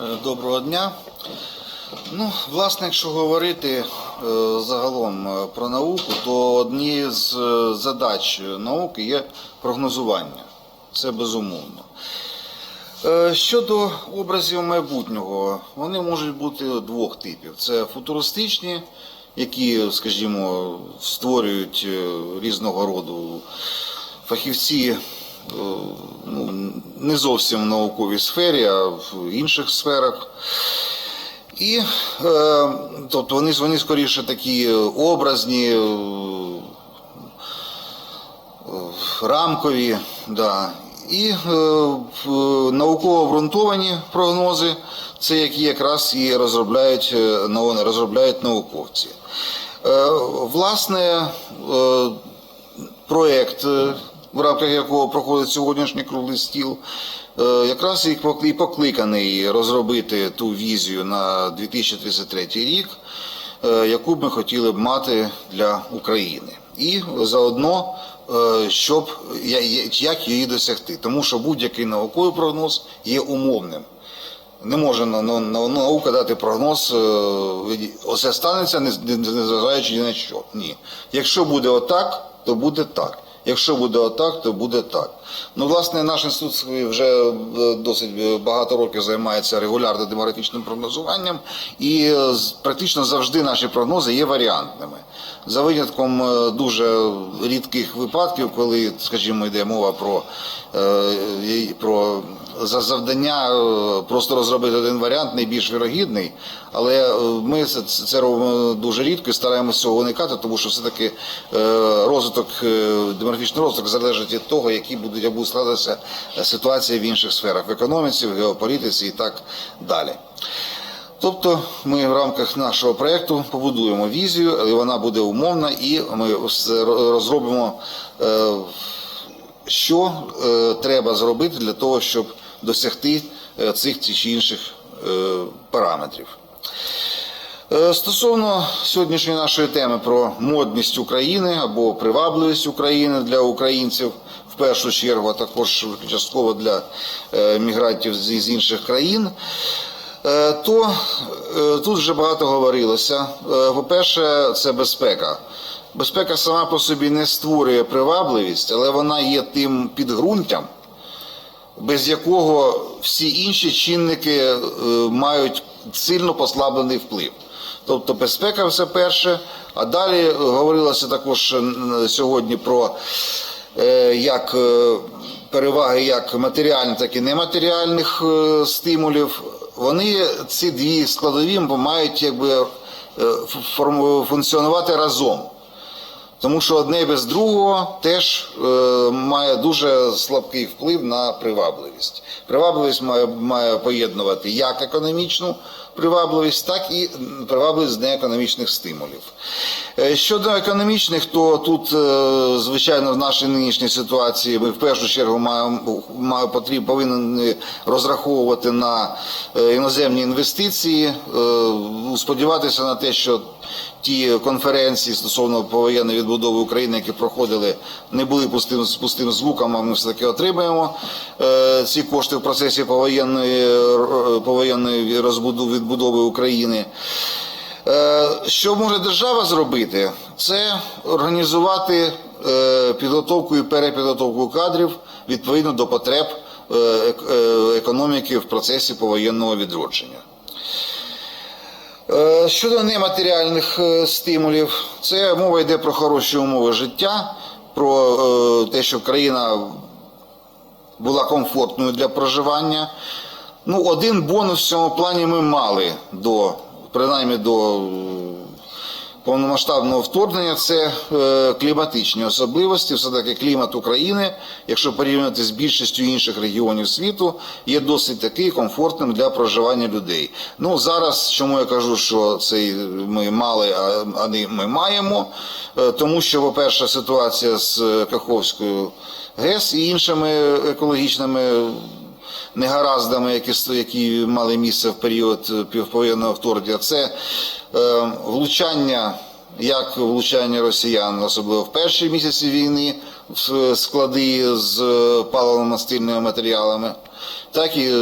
Е, Доброго дня. Ну, власне, якщо говорити е, загалом е, про науку, то одні з задач науки є прогнозування. Це безумовно. Щодо образів майбутнього, вони можуть бути двох типів: це футуристичні, які, скажімо, створюють різного роду фахівці, ну, не зовсім в науковій сфері, а в інших сферах. І е, тобто вони, вони скоріше такі образні, е, рамкові, да. і е, науково обґрунтовані прогнози, це які якраз і розробляють, е, розробляють науковці. Е, власне, е, проєкт, е, в рамках якого проходить сьогоднішній круглий стіл, е, якраз і пок- покликаний розробити ту візію на 2033 рік, е, яку б ми хотіли б мати для України. І заодно, е, щоб як її досягти. Тому що будь-який науковий прогноз є умовним. Не може на- на- на- наука дати прогноз, оце станеться, не- не- незважаючи ні на що. Ні. Якщо буде отак, то буде так. Якщо буде отак, то буде так. Ну, власне, наш інститут вже е, досить багато років займається регулярним демографічним прогнозуванням, і е, практично завжди наші прогнози є варіантними. За винятком е, дуже рідких випадків, коли, скажімо, йде мова про, е, про за завдання е, просто розробити один варіант, найбільш вірогідний, але е, ми це, робимо дуже рідко і стараємося цього уникати, тому що все-таки е, розвиток, е, демографічний розвиток залежить від того, які будуть буде складатися ситуація в інших сферах, в економіці, в геополітиці і так далі. Тобто ми в рамках нашого проєкту побудуємо візію, але вона буде умовна, і ми розробимо, е, що е, треба зробити для того, щоб досягти е, цих чи інших е, параметрів. Е, Стосовно сьогоднішньої нашої теми про модність України або привабливість України для українців, в першу чергу, а також частково для е, мігрантів з інших країн, е, то тут вже багато говорилося. По-перше, це безпека. Безпека сама по собі не створює привабливість, але вона є тим підґрунтям, без якого всі інші чинники мають сильно послаблений вплив. Тобто безпека все перше, а далі говорилося також е, сьогодні про е, як е, переваги як матеріальних, так і нематеріальних стимулів. Вони ці дві складові мають якби функціонувати разом. Тому що одне без другого теж е, має дуже слабкий вплив на привабливість. Привабливість має, має поєднувати як економічну привабливість, так і привабливість неекономічних стимулів. Е, щодо економічних, то тут, е, звичайно, в нашій нинішній ситуації ми в першу чергу маємо, маємо потріб, повинні розраховувати на е, іноземні інвестиції, е, сподіватися на те, що ті конференції стосовно повоєнної відбудови України, які проходили, не були пустим, пустим звуком, а ми все таки отримаємо е, ці кошти в процесі повоєнної, е, повоєнної розбудови відбудови України. Е, Що може держава зробити? Це організувати е, підготовку і перепідготовку кадрів відповідно до потреб е, е, економіки в процесі повоєнного відродження. Е, Щодо нематеріальних е, стимулів, це мова йде про хороші умови життя, про е, те, щоб країна була комфортною для проживання. Ну, один бонус в цьому плані ми мали до, принаймні до повномасштабного вторгнення це е, кліматичні особливості. Все-таки клімат України, якщо порівняти з більшістю інших регіонів світу, є досить такий комфортним для проживання людей. Ну зараз, чому я кажу, що це ми мали, а не ми маємо, Е, тому що, по-перше, ситуація з е, Каховською ГЕС і іншими екологічними негараздами, які, які мали місце в період півповоєнного вторгнення, це влучання, як влучання росіян, особливо в перші місяці війни, в склади з е, паливно-мастильними матеріалами. так і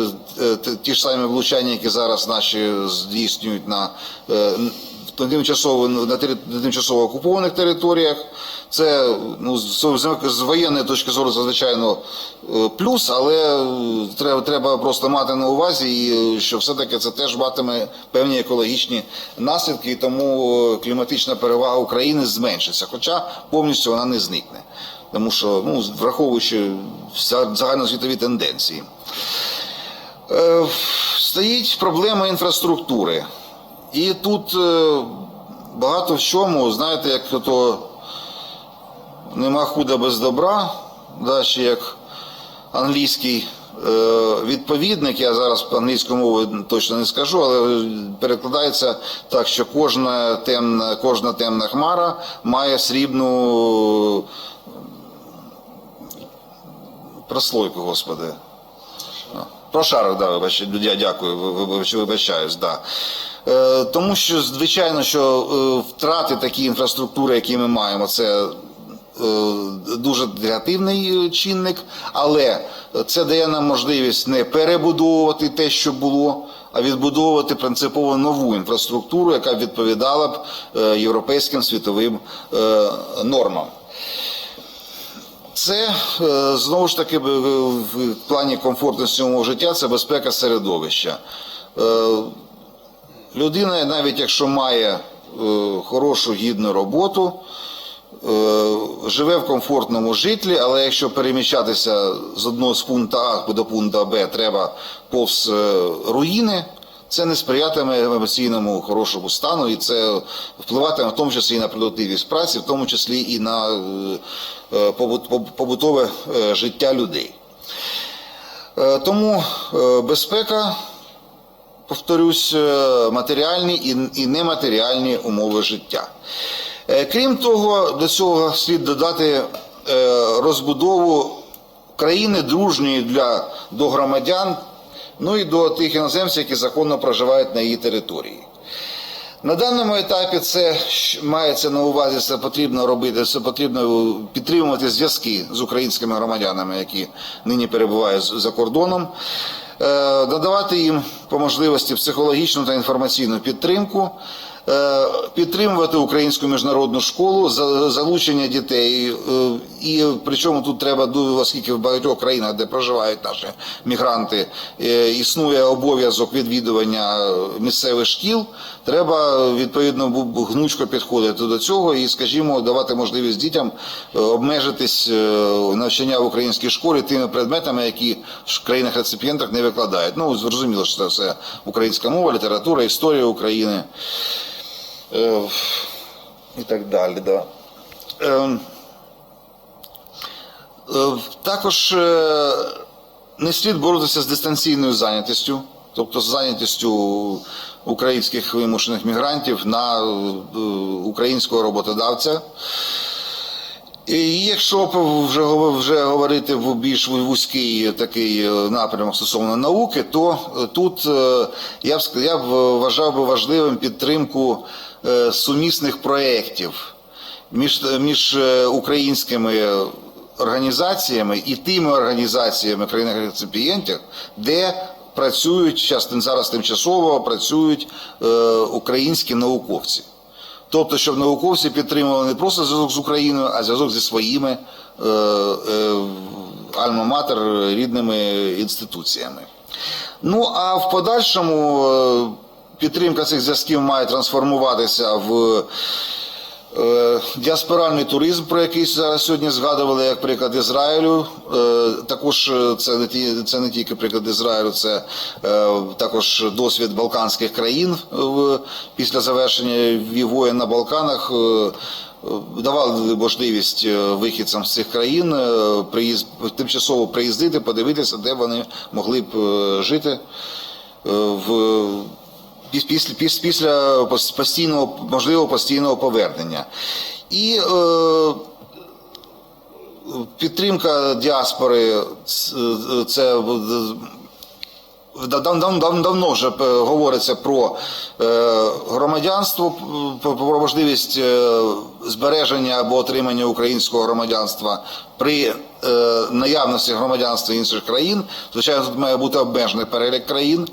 е, ті ж самі влучання, які зараз наші здійснюють е, на тимчасово на тимчасово окупованих територіях. Це ну, з, воєнної точки зору, звичайно е, плюс, але е, треба, треба просто мати на увазі, і, е, що все-таки це теж матиме певні екологічні наслідки, і тому кліматична перевага України зменшиться, хоча повністю вона не зникне. Тому що, ну, враховуючи загальносвітові тенденції. Стоїть проблема інфраструктури. І тут е, багато в чому, знаєте, як то нема худа без добра, да, ще як англійський е, відповідник, я зараз англійською мовою точно не скажу, але перекладається так, що кожна темна, кожна темна хмара має срібну прослойку, господи. Прошарок, да, вибач, дякую, ви- ви- ви- вибачаюсь, да. Е, тому що, звичайно, що е, втрати такі інфраструктури, які ми маємо, це е, дуже негативний чинник, але це дає нам можливість не перебудовувати те, що було, а відбудовувати принципово нову інфраструктуру, яка відповідала б європейським світовим нормам. Це знову ж таки в плані комфортності умов життя це безпека середовища. Людина, навіть якщо має е, хорошу гідну роботу, е, живе в комфортному житлі, але якщо переміщатися з одного з пункту А до пункту Б треба повз е, руїни, це не сприятиме емоційному хорошому стану, і це впливатиме в тому числі і на продуктивність праці, в тому числі і на побут- поб- побутове життя людей. Тому безпека повторюсь, е, матеріальні і- нематеріальні умови життя. Е, Крім того, до цього слід додати е, розбудову країни дружньої для, до громадян, ну і до тих іноземців, які законно проживають на її території. На даному етапі це мається на увазі, це потрібно робити, це потрібно підтримувати зв'язки з українськими громадянами, які нині перебувають за кордоном, надавати їм по можливості психологічну та інформаційну підтримку, е, підтримувати українську міжнародну школу, за- залучення дітей. е, І причому тут треба, оскільки в багатьох країнах, де проживають наші мігранти, е, існує обов'язок відвідування місцевих шкіл, треба відповідно гнучко підходити до цього і, скажімо, давати можливість дітям е, обмежитись е, навчання в українській школі тими предметами, які в країнах реципієнтах не викладають. Ну, зрозуміло, що це все українська мова, література, історія України е, і так далі. Да. Ем, Е, Також е, не слід боротися з дистанційною зайнятістю, тобто з зайнятістю українських вимушених мігрантів на е, українського роботодавця. І якщо вже, вже говорити в більш вузький такий е, напрямок стосовно науки, то е, тут е, я б, я б вважав би важливим підтримку е, сумісних проєктів між, між е, українськими організаціями і тими організаціями країн реципієнтів, де працюють зараз, тимчасово працюють е, українські науковці. Тобто, щоб науковці підтримували не просто зв'язок з Україною, а зв'язок зі своїми е, е, альма-матер рідними інституціями. Ну а в подальшому е, підтримка цих зв'язків має трансформуватися в Е, Діаспоральний туризм, про який зараз сьогодні згадували, як приклад Ізраїлю. Е, Також е, це не ті, це не тільки приклад Ізраїлю, це також досвід Балканських країн після завершення воєн на Балканах. Давали можливість вихідцям з цих країн приїзд, тимчасово приїздити, подивитися, де вони могли б жити в піс- після, піс- після постійного, можливо, постійного повернення. І е, підтримка діаспори це дав- дав- дав- давно вже е, говориться про е, громадянство, про можливість е, збереження або отримання українського громадянства при наявності громадянства інших країн. Звичайно, тут має бути обмежений перелік країн,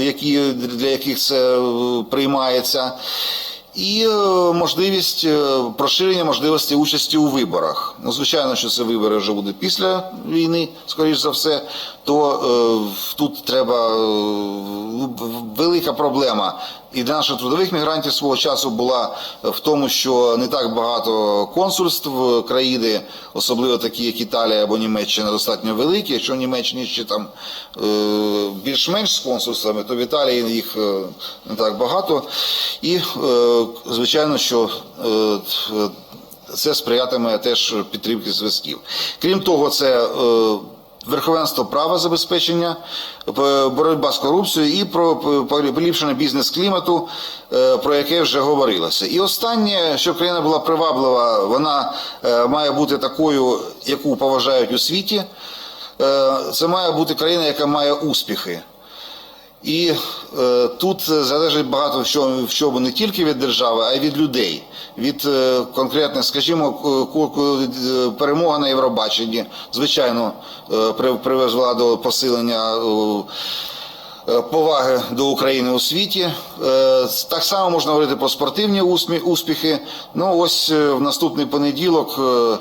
які, для яких це е, приймається. І е, можливість е, розширення можливості участі у виборах. Ну, звичайно, що це вибори вже будуть після війни, скоріш за все. То е, тут треба е, велика проблема. І для наших трудових мігрантів свого часу була в тому, що не так багато консульств країни, особливо такі, як Італія або Німеччина, достатньо великі. Якщо в Німеччині ще там е, більш-менш з консульствами, то в Італії їх е, не так багато. І, е, звичайно, що е, це сприятиме теж підтримки зв'язків. Крім того, це е, верховенство права забезпечення, боротьба з корупцією і про поліпшення бізнес-клімату, е, про яке вже говорилося. І останнє, щоб країна була приваблива, вона е, має бути такою, яку поважають у світі. Е, Це має бути країна, яка має успіхи. І е, тут залежить багато в чому, в чому не тільки від держави, а й від людей. Від е, конкретних, скажімо, перемога на Євробаченні, звичайно, е, при- привезла до посилення. е, Поваги до України у світі. Е, Так само можна говорити про спортивні успіхи. Ну, ось е, в наступний понеділок е,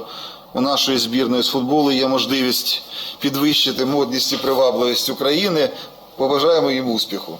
у нашої збірної з футболу є можливість підвищити модність і привабливість України. Побажаємо їм успіху.